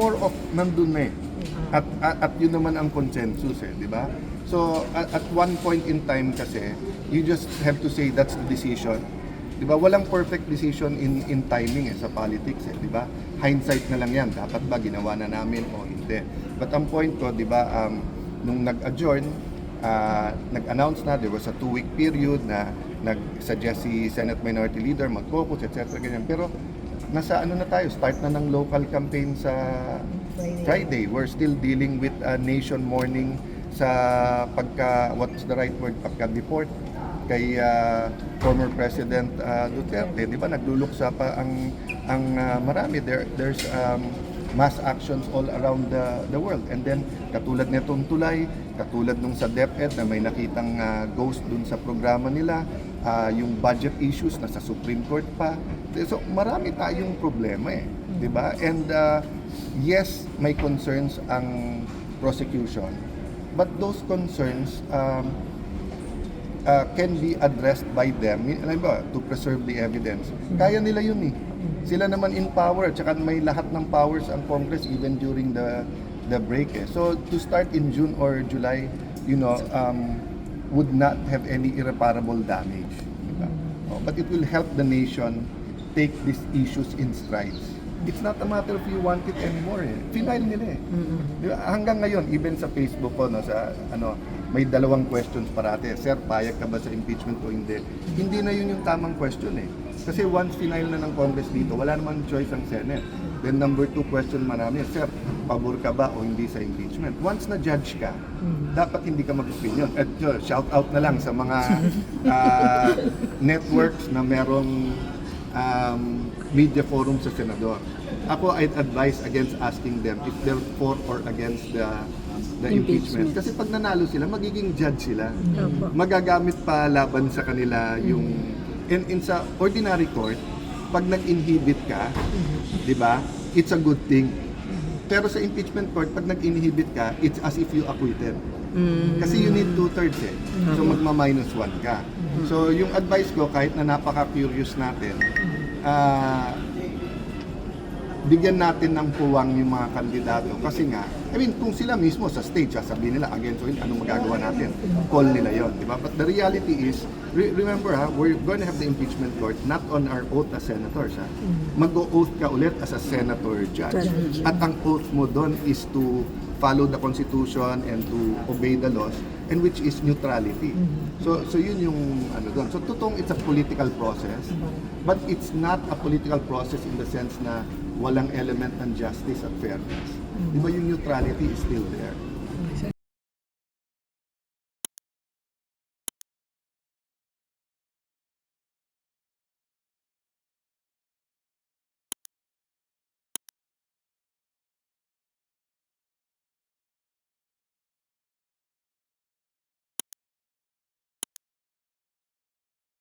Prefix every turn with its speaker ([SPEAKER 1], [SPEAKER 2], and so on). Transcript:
[SPEAKER 1] more of nandun na eh. At, at, at yun naman ang consensus eh, di ba? So, at, at one point in time kasi, you just have to say that's the decision. Di ba? Walang perfect decision in in timing eh, sa politics eh, di ba? Hindsight na lang yan. Dapat ba ginawa na namin o hindi? But ang point ko, di ba, um, nung nag-adjourn, ah, nag-announce na there was a two-week period na nag-suggest si Senate Minority Leader mag-focus, etc. Ganyan. Pero nasa ano na tayo, start na ng local campaign sa
[SPEAKER 2] Friday.
[SPEAKER 1] Friday. We're still dealing with a nation mourning sa pagka, what's the right word, pagka-deport kay ah, former President ah, Duterte, di ba nagluluksa pa ang ang ah, marami there there's um, mass actions all around the the world. And then katulad nitong tulay katulad nung sa DepEd na may nakitang ah, ghost dun sa programa nila ah, yung budget issues na sa Supreme Court pa. So marami tayong problema eh di ba? And ah, yes may concerns ang prosecution. But those concerns um, uh, can be addressed by them, alam ba, to preserve the evidence. Kaya nila yun eh. Sila naman in power, tsaka may lahat ng powers ang Congress even during the the break eh. So to start in June or July, you know, um, would not have any irreparable damage. Diba? Oh, but it will help the nation take these issues in strides. It's not a matter of you want it anymore eh. Final nila eh. Di ba? Hanggang ngayon, even sa Facebook ko, no, sa ano, may dalawang questions parate. Sir, payag ka ba sa impeachment o hindi? Hindi na yun yung tamang question eh. Kasi once final na ng Congress dito, wala naman choice ang Senate. Then number two question marami, Sir, pabor ka ba o hindi sa impeachment? Once na judge ka, dapat hindi ka mag-opinion. At uh, shout out na lang sa mga ah, networks na merong um, media forum sa senador. Ako, I'd advise against asking them if they're for or against the the impeachment. Kasi pag nanalo sila, magiging judge sila.
[SPEAKER 2] Opo.
[SPEAKER 1] Magagamit pa laban sa kanila yung... In, in sa ordinary court, pag nag-inhibit ka, di ba, it's a good thing. Pero sa impeachment court, pag nag-inhibit ka, it's as if you acquitted. Kasi you need two-thirds eh. So magma-minus one ka. So yung advice ko, kahit na napaka-curious natin, ah, bigyan natin ng puwang yung mga kandidato. Kasi nga, I mean, kung sila mismo sa stage, sasabihin nila, against or hindi, anong magagawa natin? Call nila yon, di ba? But the reality is, re- remember ha, we're going to have the impeachment court not on our oath as senators ha. Mag-o-oath ka ulit as a senator judge.
[SPEAKER 2] Judge.
[SPEAKER 1] At ang oath mo doon is to follow the constitution and to obey the laws and which is neutrality. So so yun yung ano doon. So totoong it's a political process but it's not a political process in the sense na walang element ng justice at fairness. Di ba yung neutrality is still there.